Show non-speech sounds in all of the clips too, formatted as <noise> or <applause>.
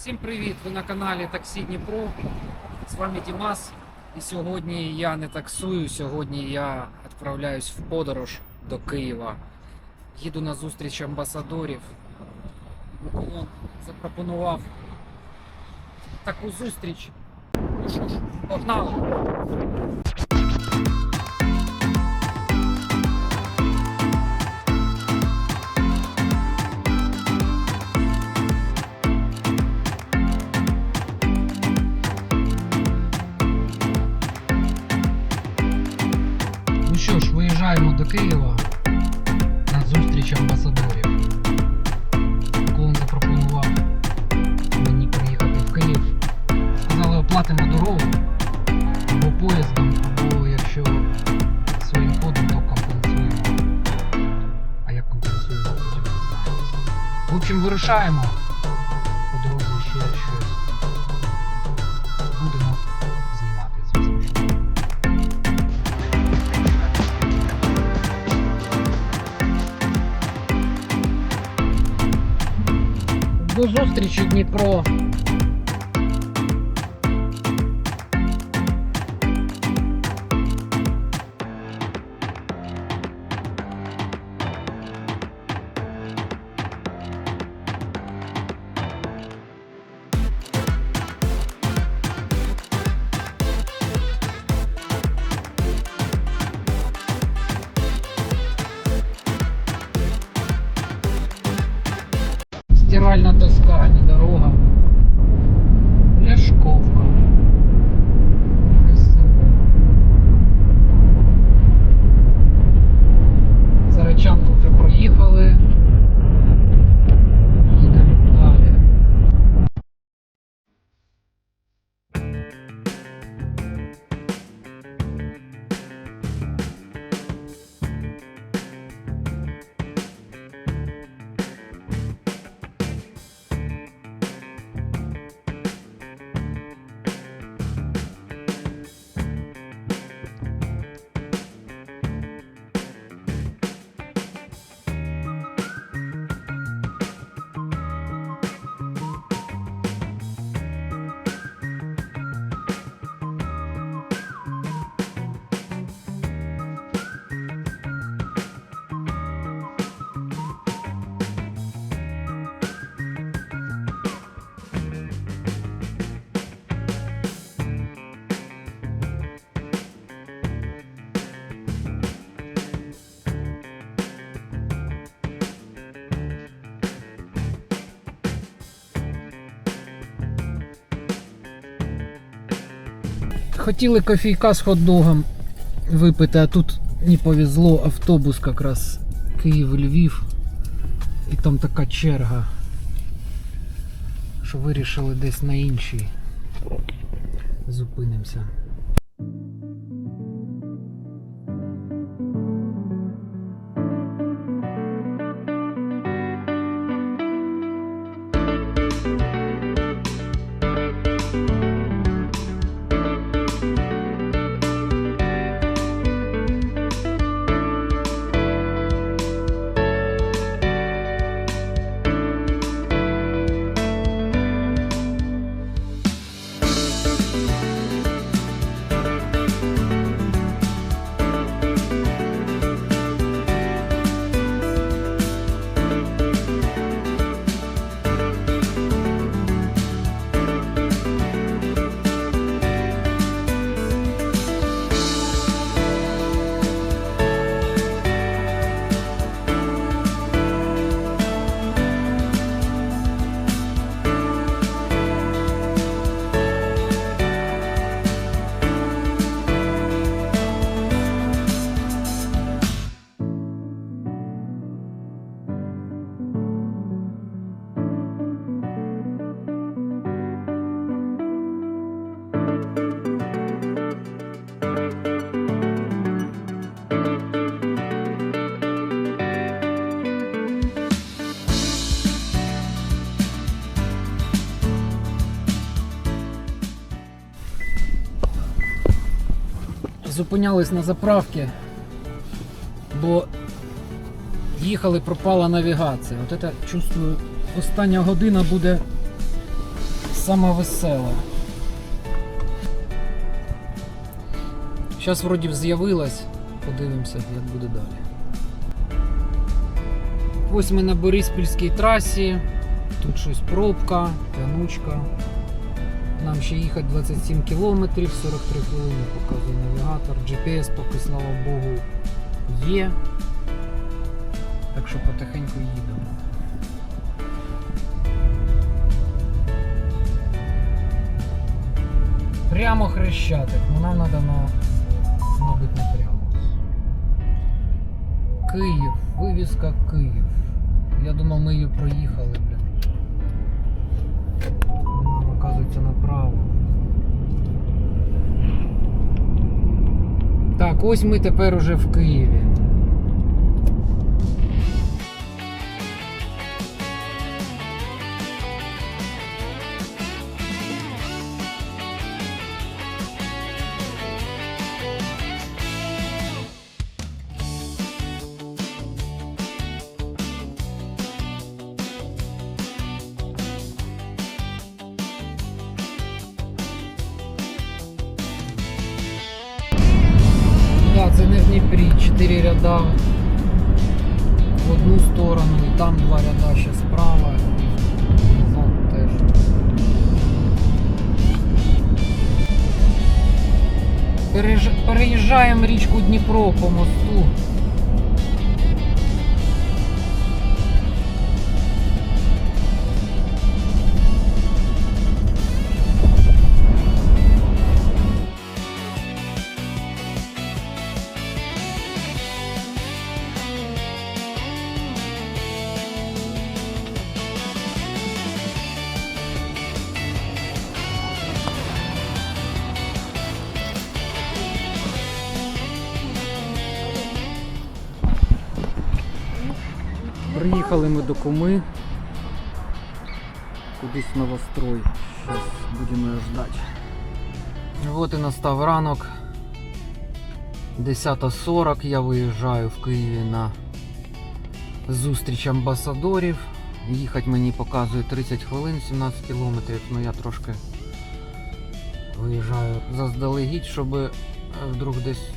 Всім привіт! Ви на каналі Таксі Дніпро. З вами Дімас. І сьогодні я не таксую, сьогодні я відправляюсь в подорож до Києва. Їду на зустріч амбасадорів. Миколон запропонував таку зустріч. Ну що ж, погнали! Поїздом, або якщо своїм ходом, то компенсуємо. А як компенсуємо, потім дізнаємося. В общем, вирушаємо. По дорозі ще щось будемо знімати, звісно. До зустрічі, Дніпро. Стиральна доска, Хотіли кофійка з хот-догом випити, а тут не повезло, автобус якраз Київ-Львів. І там така черга. Що вирішили десь на іншій. Зупинимося. Зупинялись на заправці, бо їхали, пропала навігація. От це чувствую, остання година буде сама весела. Зараз вроді з'явилась. Подивимося, як буде далі. Ось ми на Бориспільській трасі. Тут щось пробка, тянучка. Нам ще їхати 27 кілометрів, 43 хвилини показує навігатор. GPS поки, слава Богу, є. Так що потихеньку їдемо. Прямо хрещатик, ну нам треба на, мабуть, не прямо. Київ, вивіска Київ. Я думав, ми її проїхали, блін. Нам, направо. Так, ось ми тепер уже в Києві. Приїхали ми до Куми. Кудись новострой. Зараз будемо ждати. От і настав ранок. 10.40 я виїжджаю в Києві на зустріч амбасадорів. Їхати мені показує 30 хвилин, 17 кілометрів, ну я трошки виїжджаю заздалегідь, щоб е, вдруг десь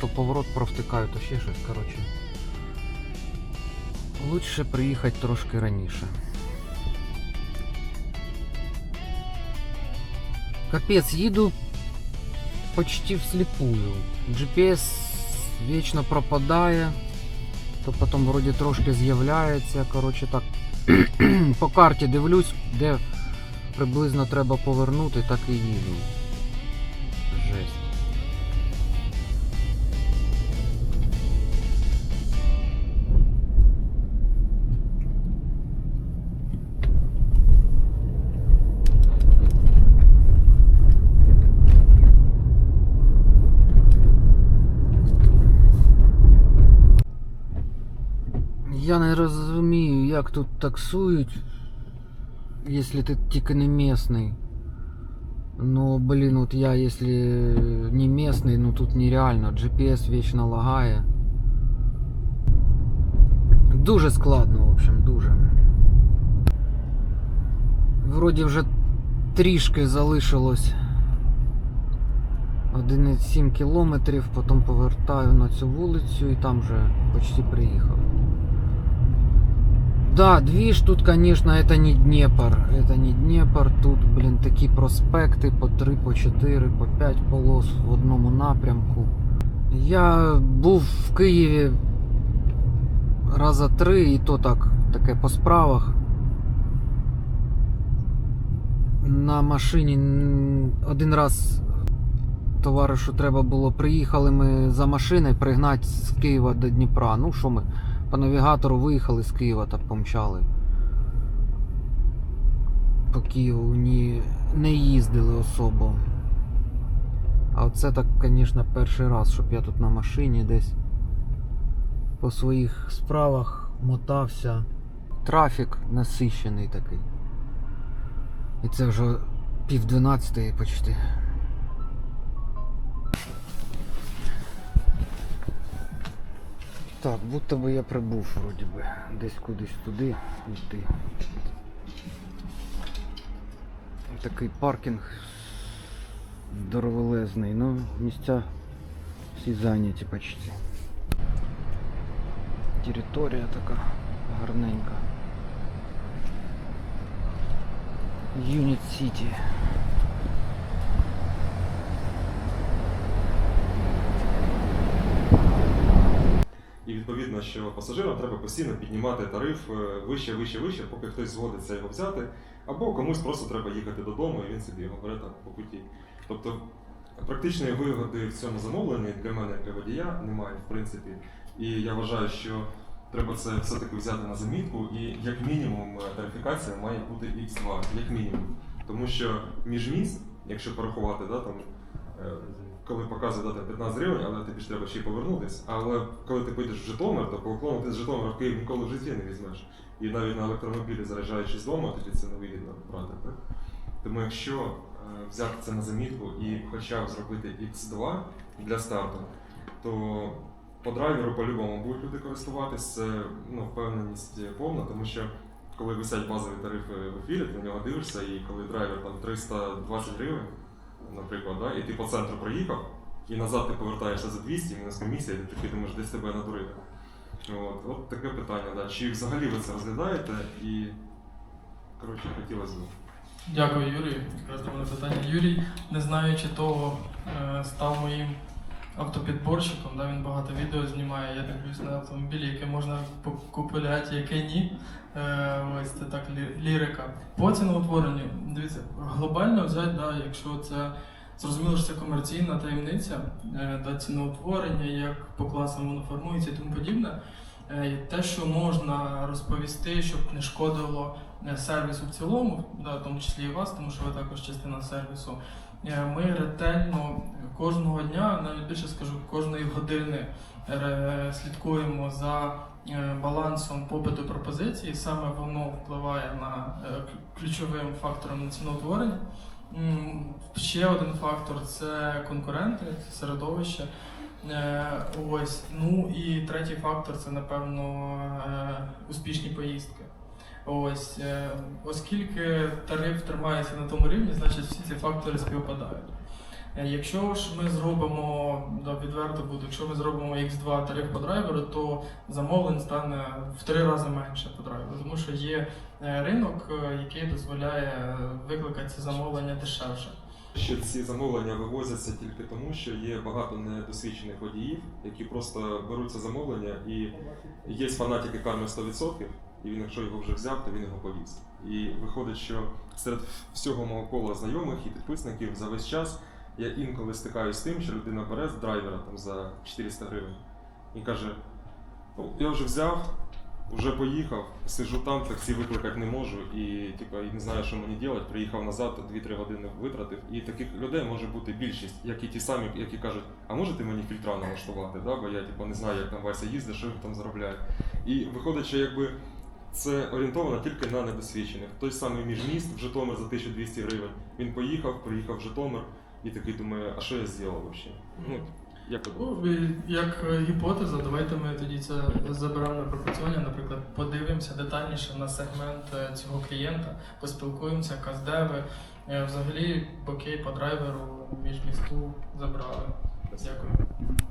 то поворот провтикаю, то ще щось, коротше. Лучше приїхати трошки раніше. Капець, їду почти вслепую. GPS вічно пропадає, то потім вроді трошки з'являється. Коротше так. <clears throat> По карті дивлюсь, де приблизно треба повернути, так і їду. Жесть. Я не розумію, як тут таксують, якщо ти тільки не місний. Ну, блін, от я, якщо не місний, ну тут нереально. GPS вічно лагає. Дуже складно, в общем, дуже. Вроді вже трішки залишилось 1,7 кілометрів, потім повертаю на цю вулицю і там вже почти приїхав. Да, движ тут, конечно, это не Днепр. Это не Днепр. Тут, блин, такі проспекти по 3, по 4, по 5 полос в одному напрямку. Я був в Києві раза три, і то так, таке по справах. На машині один раз товаришу треба було, приїхали ми за машиною пригнати з Києва до Дніпра. Ну що ми, по навігатору виїхали з Києва, так помчали. По Києву ні, не їздили особо. А оце так, звісно, перший раз, щоб я тут на машині десь по своїх справах мотався. Трафік насищений такий. І це вже пів дванадцятої почти. Так, будто би я прибув вроді би. Десь кудись туди йти. такий паркінг здоровелезний, ну місця всі зайняті почти. Територія така гарненька. Юніт Сіті. І відповідно, що пасажирам треба постійно піднімати тариф е, вище, вище, вище, поки хтось згодиться його взяти, або комусь просто треба їхати додому, і він собі його бере так по путі. Тобто практичної вигоди в цьому замовленні для мене, як для водія, немає, в принципі. І я вважаю, що треба це все-таки взяти на замітку, і як мінімум е, тарифікація має бути X2, як мінімум. Тому що між міст, якщо порахувати, да, там, е, коли показує да, там 15 гривень, але тобі ж треба ще й повернутися. Але коли ти поїдеш в Житомир, то по уклону ти з Житомира в Київ ніколи в житті не візьмеш. І навіть на електромобілі, заряджаючись вдома, тобі це не вигідно брати. Так? Тому якщо е, взяти це на замітку і хоча б зробити X2 для старту, то по драйверу по-любому будуть люди користуватись, це ну, впевненість повна, тому що коли висять базові тарифи в ефірі, ти на нього дивишся, і коли драйвер там 320 гривень, наприклад, да, і ти по центру проїхав, і назад ти повертаєшся за 200, мінус комісія, і ти такий думаєш, десь тебе надурили. От, от таке питання, да. чи взагалі ви це розглядаєте і коротше хотілося б. Дякую, Юрій. Якраз до мене питання. Юрій, не знаючи того, е, став моїм автопідборщиком. Да, він багато відео знімає. Я дивлюсь на автомобілі, яке можна купувати, яке ні. Е, Ось це так лірика. По ціноутворенню, дивіться, глобально взяти, да, якщо це зрозуміло, що це комерційна таємниця, е, да, ціноутворення, як по класам воно формується і тому подібне. Е, Те, що можна розповісти, щоб не шкодило е, сервісу в цілому, да, в тому числі і вас, тому що ви також частина сервісу. Е, Ми ретельно кожного дня, навіть більше скажу, кожної години слідкуємо за е, балансом попиту пропозиції. Саме воно впливає на е, ключовим фактором на ціноутворення. Ще один фактор це конкуренти, середовище. Ось. Ну і третій фактор це, напевно, успішні поїздки. Ось, е, оскільки тариф тримається на тому рівні, значить всі ці фактори співпадають. Е, Якщо ж ми зробимо, да, відверто буду, якщо ми зробимо X2 тариф по драйверу, то замовлень стане в три рази менше по драйверу, тому що є е, ринок, який дозволяє викликати ці замовлення дешевше. Що ці замовлення вивозяться тільки тому, що є багато недосвідчених водіїв, які просто беруть це замовлення, і є фанатики карми 100%, і він, якщо його вже взяв, то він його повіз. І виходить, що серед всього мого кола знайомих і підписників за весь час я інколи стикаюсь з тим, що людина бере з драйвера там за 400 гривень і каже: ну, я вже взяв. Вже поїхав, сижу там, таксі викликати не можу, і типу, і не знаю, що мені робити. Приїхав назад, 2-3 години витратив. І таких людей може бути більшість, як і ті самі, які кажуть, а можете мені фільтра налаштувати? Да? Бо я типу, не знаю, як там Вася їздить, що він там заробляє. І виходить, що якби це орієнтовано тільки на недосвідчених. Той самий міжміст в Житомир за 1200 гривень. Він поїхав, приїхав в Житомир і такий думає, а що я зробив взагалі? Ну, як ви думаєте? Ну, як е, гіпотеза, давайте ми тоді це заберемо на пропрацювання. Наприклад, подивимося детальніше на сегмент е, цього клієнта, поспілкуємося, каздеви. Е, Взагалі, окей, по драйверу між місту забрали. Дякую.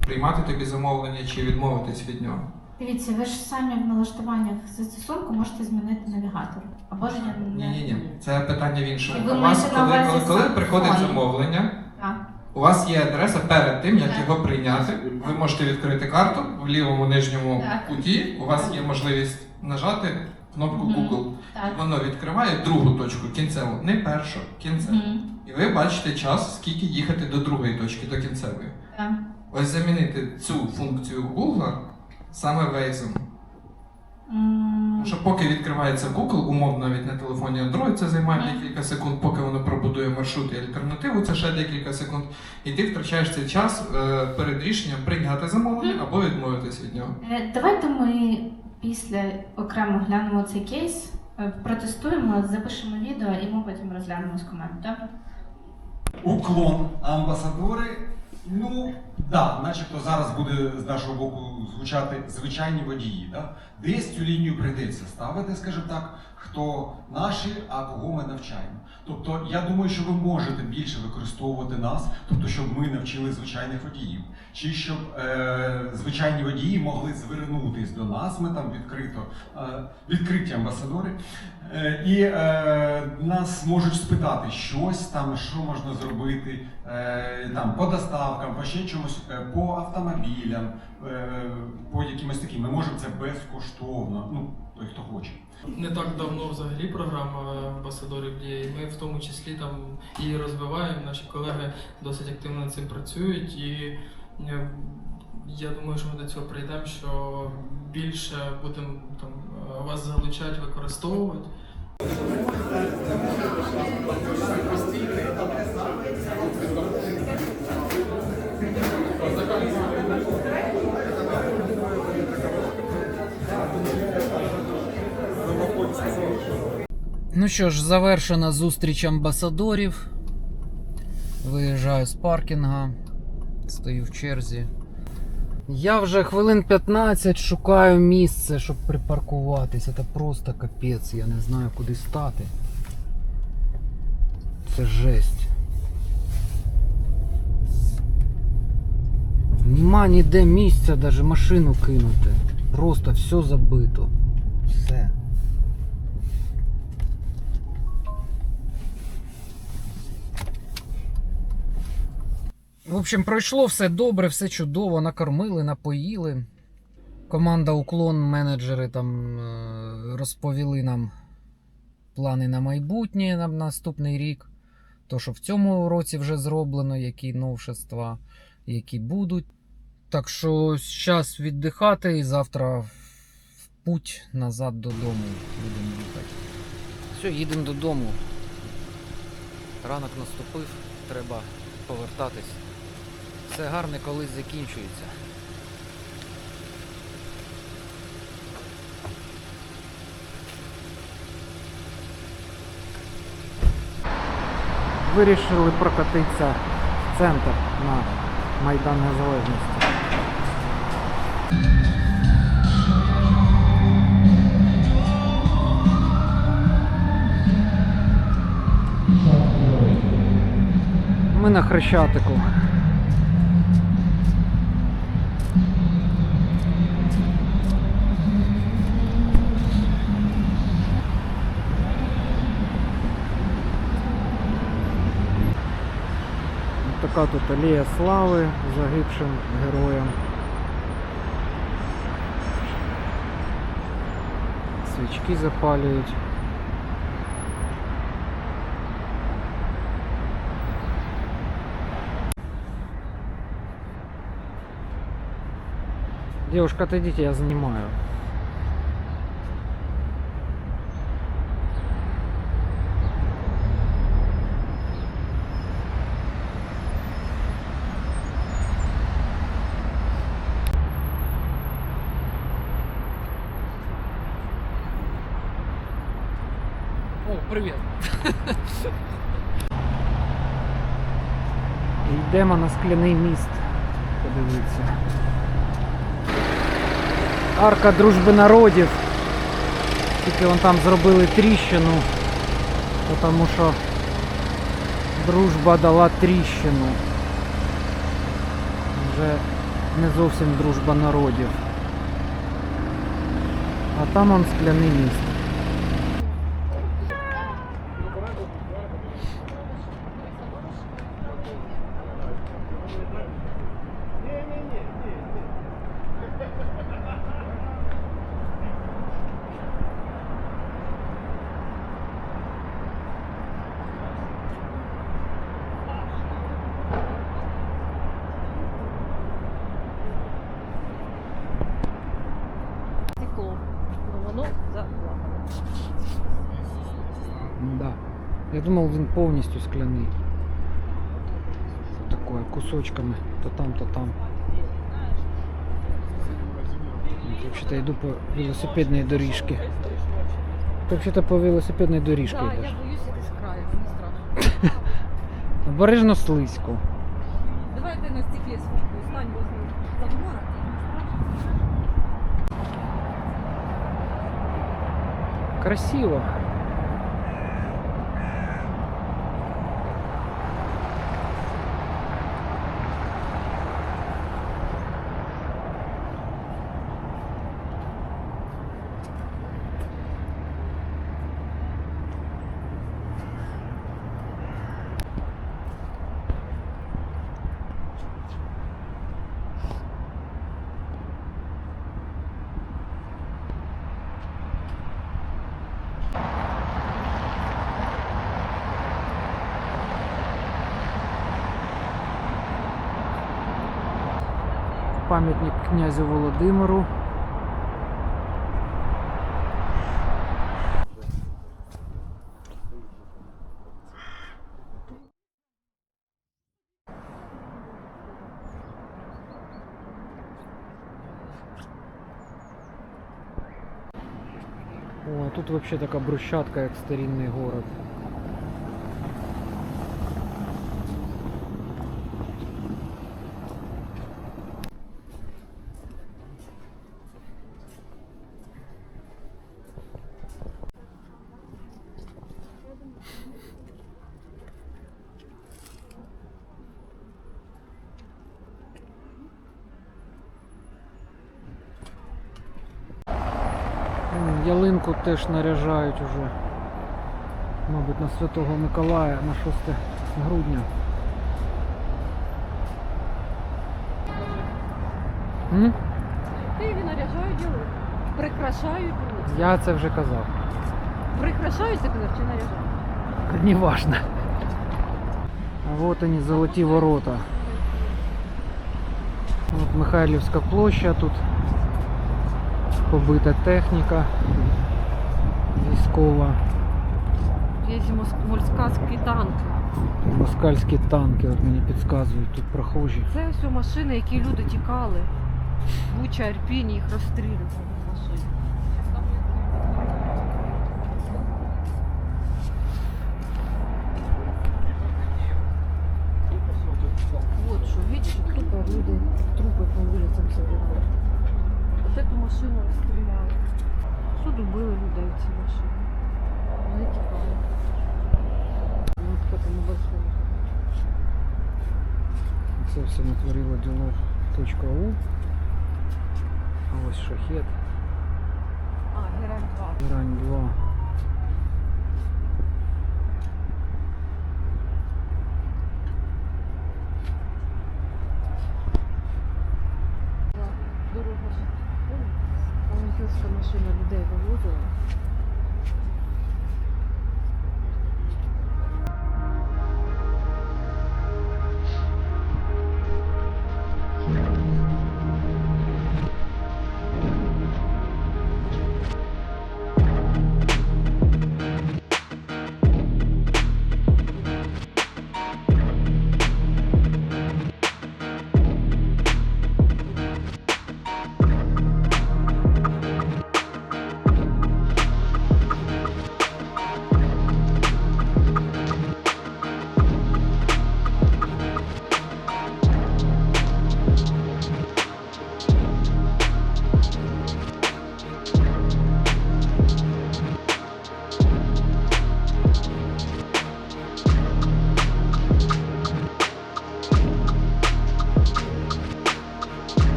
приймати тобі замовлення чи відмовитись від нього. Дивіться, ви ж самі в налаштуваннях застосунку можете змінити навігатор. Або ж не Ні, ні, ні. Це питання в іншому. І ви У вас, маєте на коли, увазі коли, коли приходить замовлення, Так. у вас є адреса перед тим, як Так. його прийняти. Ви можете відкрити карту в лівому нижньому Так. куті. У вас є можливість нажати кнопку Мгм. Google. Так. Воно відкриває другу точку кінцеву, не першу, кінцеву. Мгм. І ви бачите час, скільки їхати до другої точки, до кінцевої. Так. Ось замінити цю функцію Google саме Waze. Тому що поки відкривається Google, умовно навіть на телефоні Android, це займає декілька секунд, поки воно пробудує маршрут і альтернативу, це ще декілька секунд. І ти втрачаєш цей час е, перед рішенням прийняти замовлення або відмовитись від нього. е, Давайте ми після окремо глянемо цей кейс, е, протестуємо, запишемо відео і ми потім розглянемо з команд. Добре? Уклон амбасадори. Ну, да, начебто зараз буде з нашого боку звучати звичайні водії. Да? Десь цю лінію прийдеться ставити, скажімо так, хто наші, а кого ми навчаємо. Тобто, я думаю, що ви можете більше використовувати нас, тобто, щоб ми навчили звичайних водіїв, чи щоб е, звичайні водії могли звернутись до нас. Ми там відкрито е, відкриті амбасадори. Е, І е, нас можуть спитати щось там, що можна зробити е, там по доставкам, по ще чомусь, е, по автомобілям, е, по якимось таким. Ми можемо це безкоштовно. Ну той, хто хоче. Не так давно взагалі програма амбасадорів діє, ми в тому числі там її розвиваємо. Наші колеги досить активно над цим працюють, і е, я думаю, що ми до цього прийдемо, що більше будемо там е, вас залучати, використовувати. Ну що ж, завершена зустріч амбасадорів. Виїжджаю з паркінга, стою в черзі. Я вже хвилин 15 шукаю місце, щоб припаркуватися. Це просто капець, я не знаю куди стати. Це жесть. Нема ніде місця навіть машину кинути. Просто все забито. Все. В общем, пройшло все добре, все чудово, накормили, напоїли. Команда Уклон, менеджери там е, розповіли нам плани на майбутнє на наступний рік. То, що в цьому році вже зроблено, які новшества, які будуть. Так що зараз віддихати і завтра в путь назад додому будемо їхати. Все, їдемо додому. Ранок наступив, треба повертатись. Все гарне колись закінчується. Вирішили прокатитися в центр на Майдан Незалежності. Ми на Хрещатику. Така тут алея слави загибшим героям. Свічки запалюють. Девушка, отойдите, я занимаю. Привіт. Йдемо на скляний міст. Подивіться. Арка дружби народів. Тільки вон там зробили тріщину, тому що дружба дала тріщину. Вже не зовсім дружба народів. А там он скляний міст. стекло. Ну воно заплавано. Да. Я думал, він повністю скляний. Такое, кусочками. То там, то там. Вообще-то йду по велосипедной доріжці. Вообще-то по велосипедной доріжці Так, йдеш. я боюсь з краю, мені страшно. <laughs> Обережно слизько. Давай ти на стеклі сфоткаю, стань возле забора. Красиво. Пам'ятник князю Володимиру. О, тут вообще така брусчатка, як старинний город. М, Теж наряжають уже. Мабуть, на Святого Миколая на 6 грудня. М? В Києві наряжають ялинку. Прикрашають. Я це вже казав. Прикрашають, ти казав, чи наряжають? Неважно. А вот они, золоті ворота. Вот Михайлівська площа, тут побита техніка військова, Є морські танки. москальські танки, от мені підказують, тут прохожі. Це все машини, які люди тікали. Буча, Ірпінь, їх розстрілювали Це все натворило діло.у. А ось шахет, А, Герань 2. Герань 2.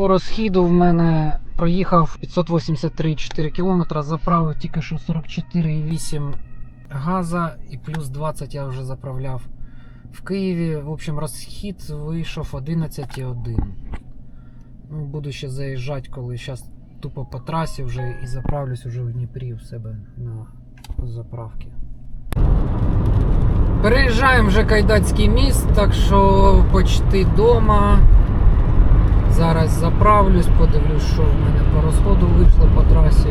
По розхіду в мене проїхав 583,4 км, заправив тільки що 44,8 газа і плюс 20 я вже заправляв в Києві. В общем, розхід вийшов 11,1. Ну, буду ще заїжджати, коли зараз тупо по трасі вже і заправлюсь вже в Дніпрі в себе на заправки. Переїжджаємо вже Кайдацький міст, так що почти вдома. Зараз заправлюсь, подивлюсь, що в мене по розходу вийшло по трасі.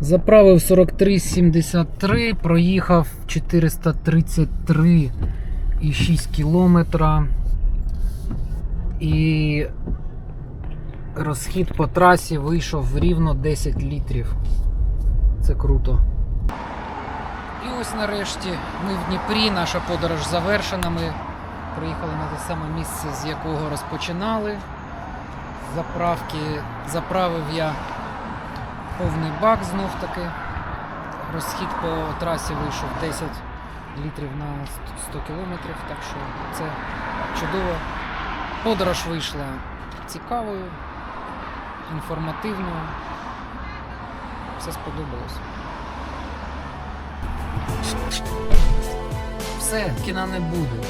Заправив 43,73, проїхав 433,6 кілометра. І розхід по трасі вийшов рівно 10 літрів. Це круто. І ось нарешті ми в Дніпрі, наша подорож завершена. Ми приїхали на те саме місце, з якого розпочинали. Заправки заправив я повний бак знов таки. Розхід по трасі вийшов 10 літрів на 100 кілометрів, так що це чудово. Подорож вийшла цікавою, інформативною. Все сподобалось. Все, кіна не буде.